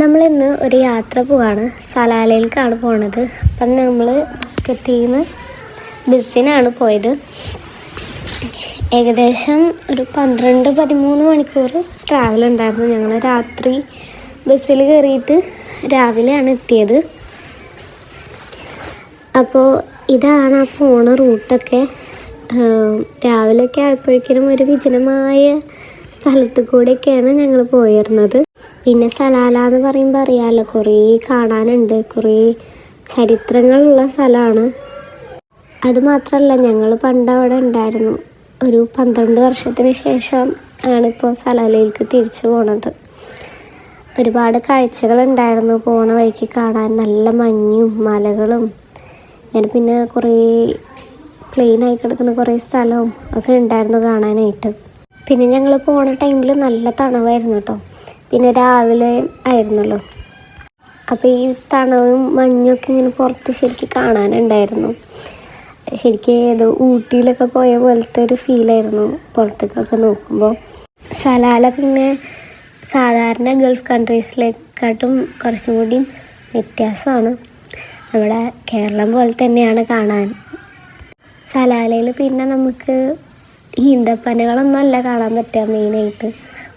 നമ്മളിന്ന് ഒരു യാത്ര പോവാണ്. സലാലയിലേക്കാണ് പോണത്. അപ്പം നമ്മൾ കെട്ടിന്ന് ബസ്സിനാണ് പോയത്. ഏകദേശം ഒരു പന്ത്രണ്ട് പതിമൂന്ന് മണിക്കൂർ ട്രാവൽ ഉണ്ടായിരുന്നു. ഞങ്ങൾ രാത്രി ബസ്സിൽ കയറിയിട്ട് രാവിലെയാണ് എത്തിയത്. അപ്പോൾ ഇതാണ് ആ പോണ റൂട്ടൊക്കെ. രാവിലെയൊക്കെ ആയപ്പോഴേക്കും ഒരു വിജനമായ സ്ഥലത്ത് കൂടെയൊക്കെയാണ് ഞങ്ങൾ പോയിരുന്നത്. പിന്നെ സലാല എന്ന് പറയുമ്പോൾ അറിയാമല്ലോ കുറേ കാണാനുണ്ട് കുറേ ചരിത്രങ്ങളുള്ള സ്ഥലമാണ് അതുമാത്രമല്ല ഞങ്ങൾ പണ്ട് അവിടെ ഉണ്ടായിരുന്നു. ഒരു പന്ത്രണ്ട് വർഷത്തിന് ശേഷം ആണിപ്പോൾ സലാലയിലേക്ക് തിരിച്ചു പോണത്. ഒരുപാട് കാഴ്ചകളുണ്ടായിരുന്നു പോണ വഴിക്ക് കാണാൻ. നല്ല മഞ്ഞും മലകളും. ഞാൻ പിന്നെ കുറേ പ്ലെയിൻ ആയി കിടക്കുന്ന കുറേ സ്ഥലവും ഒക്കെ ഉണ്ടായിരുന്നു കാണാനായിട്ട്. പിന്നെ ഞങ്ങൾ പോണ ടൈമിൽ നല്ല തണവായിരുന്നു കേട്ടോ പിന്നെ രാവിലെ ആയിരുന്നല്ലോ. അപ്പോൾ ഈ തണവും മഞ്ഞൊക്കെ ഇങ്ങനെ പുറത്ത് ശരിക്ക് കാണാനുണ്ടായിരുന്നു. ശരിക്കും ഏതോ ഊട്ടിയിലൊക്കെ പോയ പോലത്തെ ഒരു ഫീലായിരുന്നു പുറത്തേക്കൊക്കെ നോക്കുമ്പോൾ സലാല പിന്നെ സാധാരണ ഗൾഫ് കൺട്രീസിലേക്കാട്ടും കുറച്ചും കൂടി വ്യത്യാസമാണ്. നമ്മുടെ കേരളം പോലെ തന്നെയാണ് കാണാൻ. സലാലയിൽ പിന്നെ നമുക്ക് ഈന്തപ്പനകളൊന്നും അല്ല കാണാൻ പറ്റുക മെയിനായിട്ട്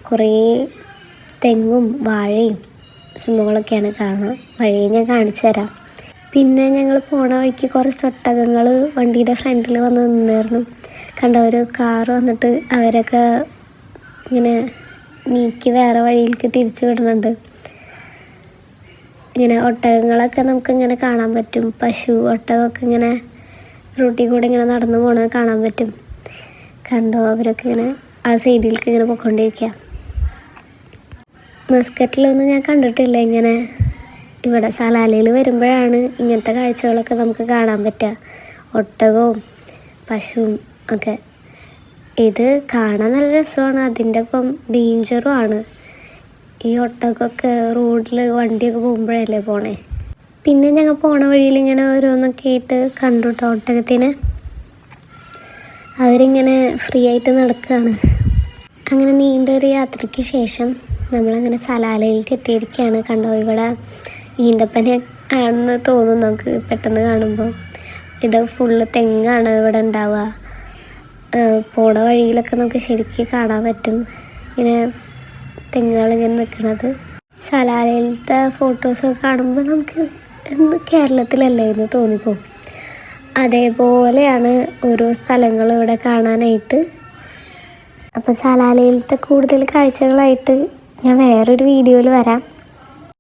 കുറേ തെങ്ങും വാഴയും സംഭവങ്ങളൊക്കെയാണ് കാണുക വഴിയെ ഞാൻ കാണിച്ചു തരാം. പിന്നെ ഞങ്ങൾ പോണ വഴിക്ക് കുറച്ച് ഒട്ടകങ്ങൾ വണ്ടിയുടെ ഫ്രണ്ടിൽ വന്ന് നിന്നായിരുന്നു. കണ്ട ഒരു കാർ വന്നിട്ട് അവരൊക്കെ ഇങ്ങനെ നീക്കി വേറെ വഴിയിലേക്ക് തിരിച്ചു വിടുന്നുണ്ട്. ഇങ്ങനെ ഒട്ടകങ്ങളൊക്കെ നമുക്ക് ഇങ്ങനെ കാണാൻ പറ്റും. പശു ഒട്ടകമൊക്കെ ഇങ്ങനെ റൂട്ടിൽ കൂടെ ഇങ്ങനെ നടന്നു പോണത് കാണാൻ പറ്റും. കണ്ടോ അവരൊക്കെ ഇങ്ങനെ ആ സൈഡിലേക്ക് ഇങ്ങനെ പോയിക്കൊണ്ടിരിക്കുക മസ്കറ്റിലൊന്നും ഞാൻ കണ്ടിട്ടില്ല. ഇങ്ങനെ ഇവിടെ സലാലയിൽ വരുമ്പോഴാണ് ഇങ്ങനത്തെ കാഴ്ചകളൊക്കെ നമുക്ക് കാണാൻ പറ്റുക. ഒട്ടകവും പശുവും ഒക്കെ. ഇത് കാണാൻ നല്ല രസമാണ്. അതിന്റെ ഒപ്പം ഡേഞ്ചറും ആണ്. ഈ ഒട്ടകൊക്കെ റോഡിൽ വണ്ടിയൊക്കെ പോകുമ്പോഴല്ലേ പോണേ? പിന്നെ ഞങ്ങൾ പോണ വഴിയിൽ ഇങ്ങനെ ഓരോന്നൊക്കെ ആയിട്ട് കണ്ടു കേട്ടോ ഒട്ടകത്തിന്. അവരിങ്ങനെ ഫ്രീ ആയിട്ട് നടക്കുകയാണ് അങ്ങനെ നീണ്ടൊരു യാത്രയ്ക്ക് ശേഷം നമ്മളങ്ങനെ സലാലയിലേക്ക് എത്തിയിരിക്കുകയാണ്. കണ്ടോ ഇവിടെ ഈന്തപ്പന ആണെന്ന് തോന്നുന്നു നമുക്ക് പെട്ടെന്ന് കാണുമ്പോൾ. ഇത് ഫുള്ള് തെങ്ങാണ് ഇവിടെ ഉണ്ടാവുക. പോണ വഴിയിലൊക്കെ നമുക്ക് ശരിക്കും കാണാൻ പറ്റും. ഇങ്ങനെ തെങ്ങുകളിങ്ങനെ നിൽക്കുന്നത് സലാലയിലത്തെ ഫോട്ടോസൊക്കെ കാണുമ്പോൾ നമുക്ക് ഇന്ന് കേരളത്തിലല്ലേ എന്ന് തോന്നിപ്പോ അതേപോലെയാണ് ഓരോ സ്ഥലങ്ങളും ഇവിടെ കാണാനായിട്ട്. അപ്പോൾ സലാലയിലത്തെ കൂടുതൽ കാഴ്ചകളായിട്ട് ഞാൻ വേറൊരു വീഡിയോയിൽ വരാം.